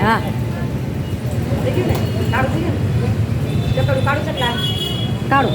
હા. કાળું કાળું.